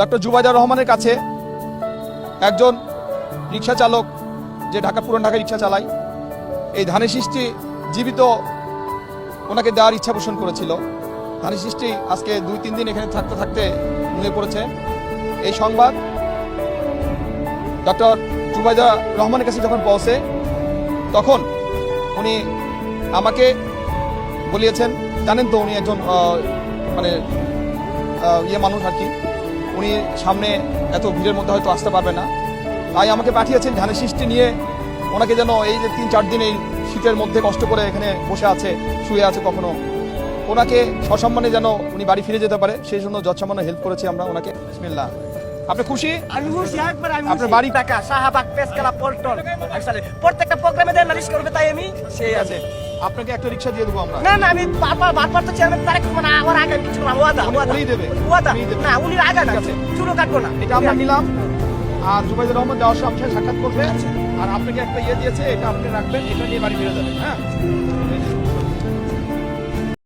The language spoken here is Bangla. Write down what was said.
ডক্টর জুবাইদার রহমানের কাছে একজন রিক্সা চালক যে ঢাকা, পুরান ঢাকা রিক্সা চালায়, এই ধানের সৃষ্টি জীবিত ওনাকে দেওয়ার ইচ্ছা পোষণ করেছিল। ধানের সৃষ্টি আজকে দুই, তিন দিন এখানে থাকতে থাকতে নুয়ে পড়েছে। এই সংবাদ ডক্টর জুবাইদা রহমানের কাছে যখন পৌঁছে, তখন উনি আমাকে বলিয়েছেন, জানেন তো উনি একজন মানে ইয়ে মানুষ আর কি। উনি সামনে এত ভিড়ের মধ্যে হয়তো আসতে পারবে না। তাই আমাকে পাঠিয়েছেন ধানের সৃষ্টি নিয়ে। ওনাকে যেন এই যে তিন চার দিন এই শীতের মধ্যে কষ্ট করে এখানে বসে আছে শুয়ে আছে কখনো। ওনাকে সসম্মানে যেন উনি বাড়ি ফিরে যেতে পারে সেই জন্য যৎসামান্য হেল্প করেছি আমরা ওনাকে। বিসমিল্লাহ। আপনি খুশি? আমি খুশি একবার আমি আপনার বাড়ি? টাকা শাহবাগ পেসকালা পল্টন। আসলে প্রত্যেকটা প্রোগ্রামে দেন নালিশ করবে তাই আমি সেই আছে। আপনাকে একটা রিক্সা দিয়ে দেবো আমরা। না না আমি বারবার বারবার তো চেয়ারম্যান তারেক রহমান আমার আগে কিছু না ওয়াদা ওয়াদা উনিই দেবে। ওয়াদা। না উনি আগে না চুরো। চুলো কাটবো না। এটা আমরা নিলাম। আর জুবাইদুর রহমান দেওয়ার সাথে সাক্ষাৎ করবে। আর আপনাকে একটা ইয়ে দিয়েছে এটা আপনি রাখবেন এটা নিয়ে বাড়ি ফিরে যাবেন হ্যাঁ?